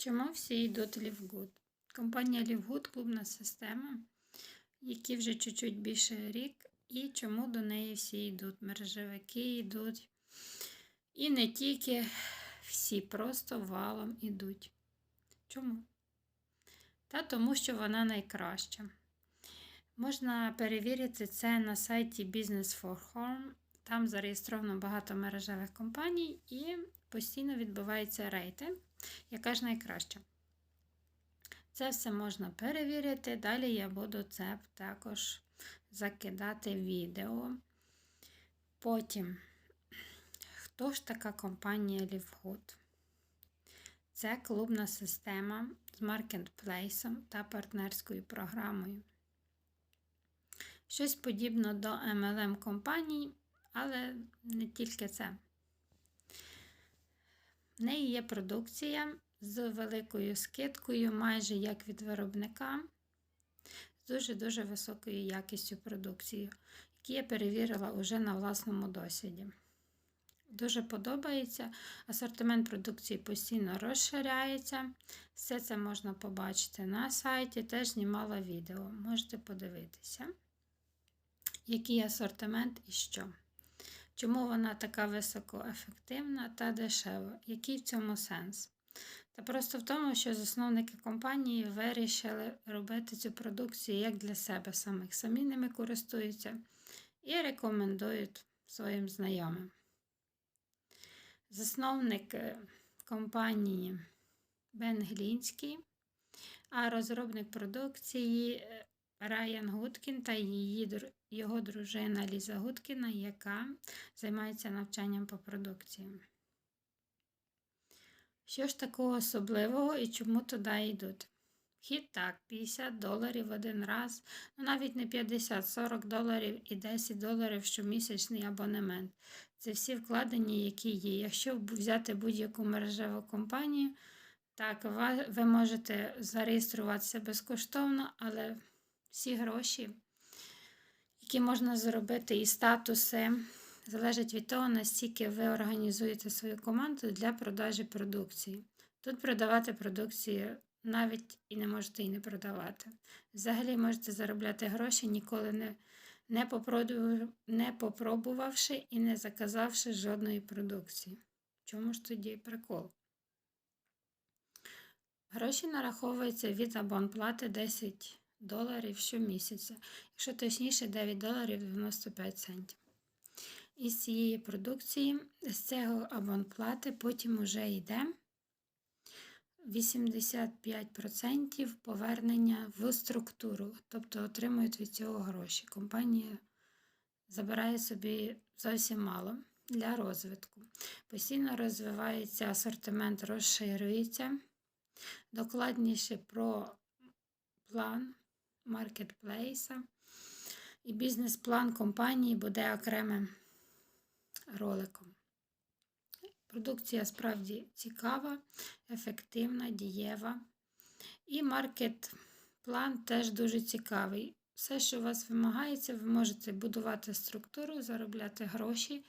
Чому всі йдуть Лівгуд? Компанія Лівгуд клубна система, які вже чуть-чуть більше рік, і чому до неї всі йдуть. Мережевики йдуть. І не тільки всі, просто валом йдуть. Чому? Та тому, що вона найкраща. Можна перевірити це на сайті Business for Home. Там зареєстровано багато мережевих компаній і постійно відбуваються рейти, яка ж найкраща. Це все можна перевірити. Далі я буду це також закидати відео. Потім, хто ж така компанія Лівгуд? Це клубна система з маркетплейсом та партнерською програмою. Щось подібне до MLM компаній, але не тільки це. В неї є продукція з великою скидкою, майже як від виробника, з дуже-дуже високою якістю продукції, які я перевірила уже на власному досвіді. Дуже подобається. Асортимент продукції постійно розширяється. Все це можна побачити на сайті, теж знімала відео. Можете подивитися, який асортимент і що. Чому вона така високоефективна та дешева? Який в цьому сенс? Та просто в тому, що засновники компанії вирішили робити цю продукцію як для себе самих. Самі ними користуються і рекомендують своїм знайомим. Засновник компанії Бен Глінський, а розробник продукції Райан Гудкін та її, його дружина Ліза Гудкіна, яка займається навчанням по продукції. Що ж такого особливого і чому туди йдуть? Вхід так, 50 доларів один раз, ну навіть не 50, 40 доларів і 10 доларів щомісячний абонемент. Це всі вкладення, які є. Якщо взяти будь-яку мережеву компанію, так, ви можете зареєструватися безкоштовно, але всі гроші, які можна заробити, і статуси, залежать від того, наскільки ви організуєте свою команду для продажі продукції. Тут продавати продукцію навіть і не можете і не продавати. Взагалі можете заробляти гроші, ніколи не, не, не попробувавши і не заказавши жодної продукції. Чому ж тоді прикол? Гроші нараховуються від абонплати 10 доларів щомісяця, якщо точніше 9 доларів 95 центів. Із цієї продукції, з цього абонплати потім вже йде 85% повернення в структуру, тобто отримують від цього гроші. Компанія забирає собі зовсім мало для розвитку. Постійно розвивається асортимент, розширюється. Докладніше про план маркетплейса. І бізнес-план компанії буде окремим роликом. Продукція справді цікава, ефективна, дієва. І маркет-план теж дуже цікавий. Все, що у вас вимагається, ви можете будувати структуру, заробляти гроші.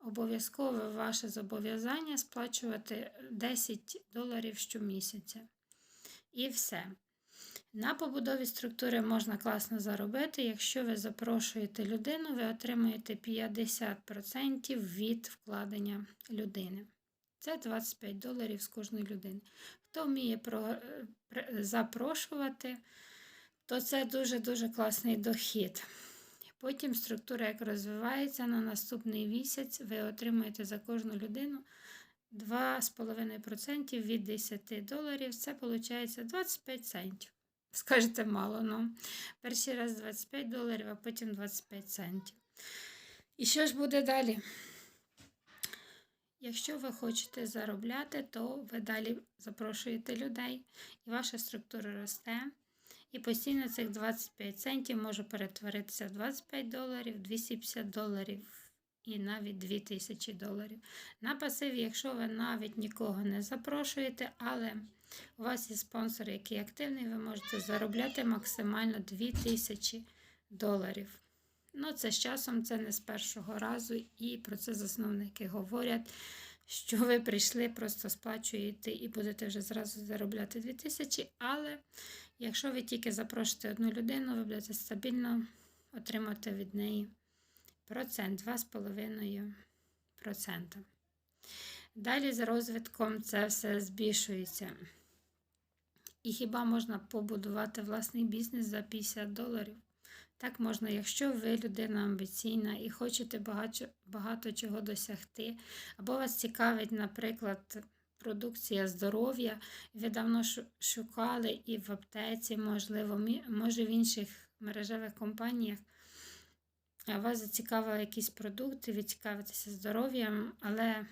Обов'язково ваше зобов'язання сплачувати 10 доларів щомісяця. І все. На побудові структури можна класно заробити. Якщо ви запрошуєте людину, ви отримаєте 50% від вкладення людини. Це 25 доларів з кожної людини. Хто вміє запрошувати, то це дуже-дуже класний дохід. Потім структура, як розвивається, на наступний місяць ви отримаєте за кожну людину 2,5% від 10 доларів. Це виходить 25 центів. Скажете мало, ну. Перший раз 25 доларів, а потім 25 центів. І що ж буде далі? Якщо ви хочете заробляти, то ви далі запрошуєте людей, і ваша структура росте. І постійно цих 25 центів може перетворитися в 25 доларів, 250 доларів і навіть 2000 доларів. На пасиві, якщо ви навіть нікого не запрошуєте, але у вас є спонсор, який активний, ви можете заробляти максимально 2000 доларів. Ну, це з часом, це не з першого разу, і про це засновники говорять, що ви прийшли, просто сплачуєте і будете вже зразу заробляти 2000, але якщо ви тільки запрошуєте одну людину, ви будете стабільно отримати від неї процент, 2,5%. Далі з розвитком це все збільшується. І хіба можна побудувати власний бізнес за 50 доларів? Так можна, якщо ви людина амбіційна і хочете багато, багато чого досягти, або вас цікавить, наприклад, продукція здоров'я, ви давно шукали і в аптеці, можливо, може в інших мережевих компаніях, вас зацікавили якісь продукти, ви цікавитеся здоров'ям, але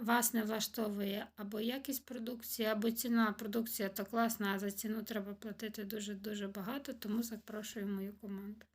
вас не влаштовує або якість продукції, або ціна продукція то класна, а за ціну треба платити дуже-дуже багато, тому запрошую мою команду.